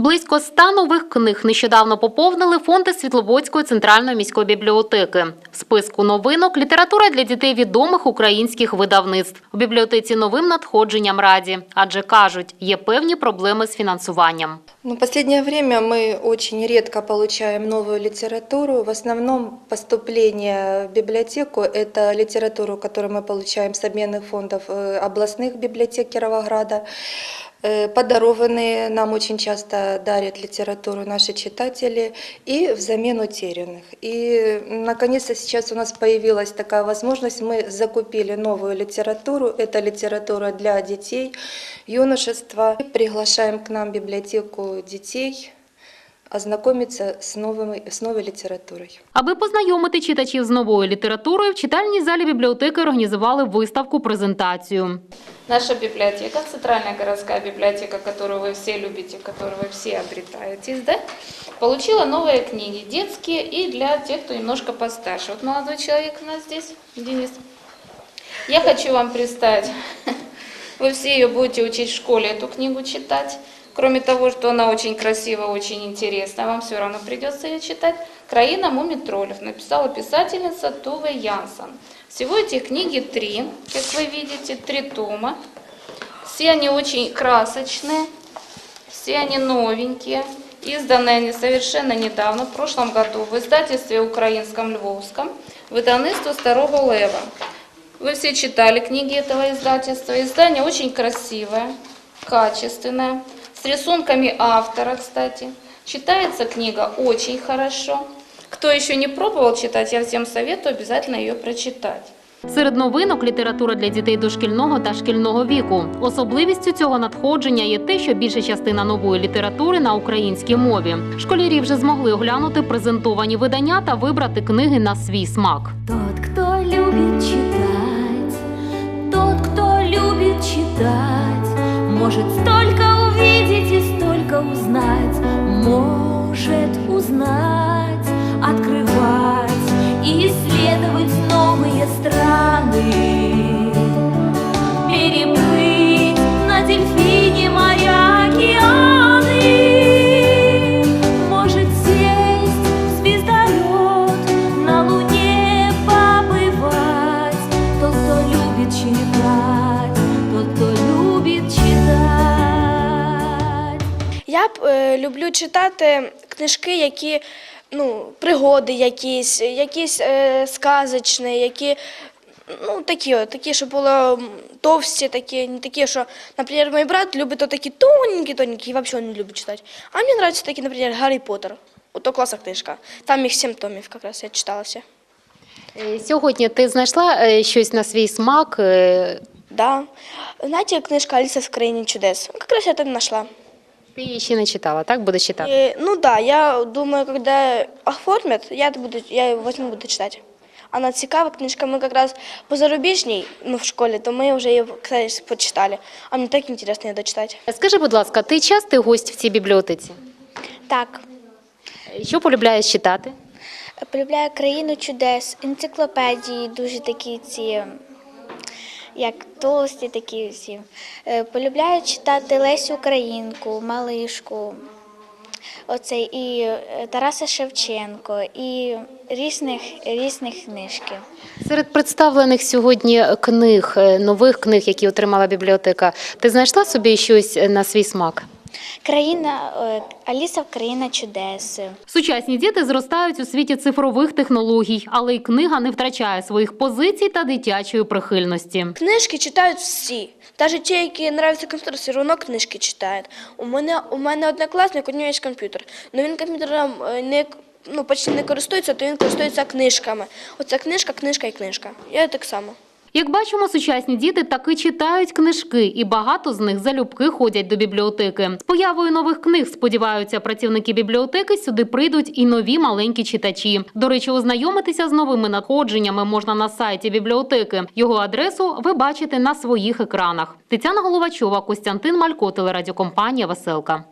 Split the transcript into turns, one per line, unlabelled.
Близько ста нових книг нещодавно поповнили фонди Світловодської центральної міської бібліотеки. В списку новинок література для дітей відомих українських видавництв. У бібліотеці новим надходженням раді, адже кажуть, є певні проблеми з фінансуванням.
Ну, последнее время мы очень редко получаем новую литературу. В основном поступление в библиотеку – это литературу, которую мы получаем с обменных фондов э, областных библиотек Кировограда. Э, Подарованные нам очень часто дарят литературу наши читатели и взамен утерянных. И, наконец-то, сейчас у нас появилась такая возможность. Мы закупили новую литературу. Это литература для детей, юношества. Приглашаем к нам в библиотеку детей ознакомиться с, новыми, с новой литературой.
Аби познайомити читачів з новою літературою, в читальній залі бібліотеки організували виставку-презентацію.
Наша библиотека, центральная городская библиотека, которую вы все любите, которую вы все обретаетесь, да, получила новые книги, детские и для тех, кто немножко постарше. Вот молодой человек у нас здесь, Денис. Я хочу вам представить, вы все ее будете учить в школе, эту книгу читать. Кроме того, что она очень красивая, очень интересна, вам все равно придется ее читать. «Краина мумитроллев» написала писательница Туве Янсон. Всего этих книги три, как вы видите, три тома. Все они очень красочные, все они новенькие. Изданы они совершенно недавно, в прошлом году, в издательстве украинском Львовском, выдавництво Старого Лева. Вы все читали книги этого издательства. Издание очень красивое, качественное, с рисунками автора, кстати. Читается книга очень хорошо. Кто еще не пробовал читать, я всем советую обязательно ее прочитать.
Серед новинок література для дітей дошкільного та шкільного віку. Особливістю цього надходження є те, що більша частина нової літератури на українській мові. Школярі вже змогли оглянути презентовані видання та вибрати книги на свій смак.
Тот, кто любит читать, тот, кто любит читать, может столько
люблю читати книжки, які ну, пригоди якісь, якісь е, сказочні, які ну, такі, от, такі, що були товсті, такі, не такі, що, наприклад, мій брат любить то такі тоненькі, тоненькі, і взагалі не любить читати. А мені подобаються такі, наприклад, Гаррі Поттер. Ото класна книжка. Там їх сім томів, якраз я читалася.
Е, Сьогодні ти знайшла е, щось на свій смак. е,
Да. Знаете, книжка «Алиса в країні чудес». Как раз я там нашла.
Ти її ще не читала, так? Будеш читати?
Э, ну да, я думаю, когда оформят, я, это буду, я ее возьму, буду читать. Она цікава книжка, мы как раз по зарубежней, ну, в школе, то мы уже ее, кстати, почитали. А мне так интересно ее дочитать.
Скажи, будь ласка, ти частий гость в цій бібліотеці?
Так,
Е, Що полюбляєш читати?
полюбляю країну чудес, енциклопедії, дуже такі ці, як толсті такі всі. Е, Полюбляю читати Лесю Українку, Малишку, оцей, і е, Тараса Шевченко, і різних, різних книжки.
Серед представлених сьогодні книг, е, нових книг, які отримала бібліотека, ти знайшла собі щось на свій смак?
Країна е, Аліса країна чудес.
Сучасні діти зростають у світі цифрових технологій, але й книга не втрачає своїх позицій та дитячої прихильності.
Книжки читають всі. Навіть ті, які нравляться комп'ютер, все одно книжки читають. У мене, у мене однокласник, у нього є комп'ютер. але він комп'ютером е, не, ну, почти не користується, то він користується книжками. Оце книжка, книжка і книжка. Я так само.
Як бачимо, сучасні діти таки читають книжки, і багато з них залюбки ходять до бібліотеки. З появою нових книг сподіваються, працівники бібліотеки сюди прийдуть і нові маленькі читачі. До речі, ознайомитися з новими надходженнями можна на сайті бібліотеки. Його адресу ви бачите на своїх екранах. Тетяна Головачова, Костянтин Малько, телерадіокомпанія Веселка.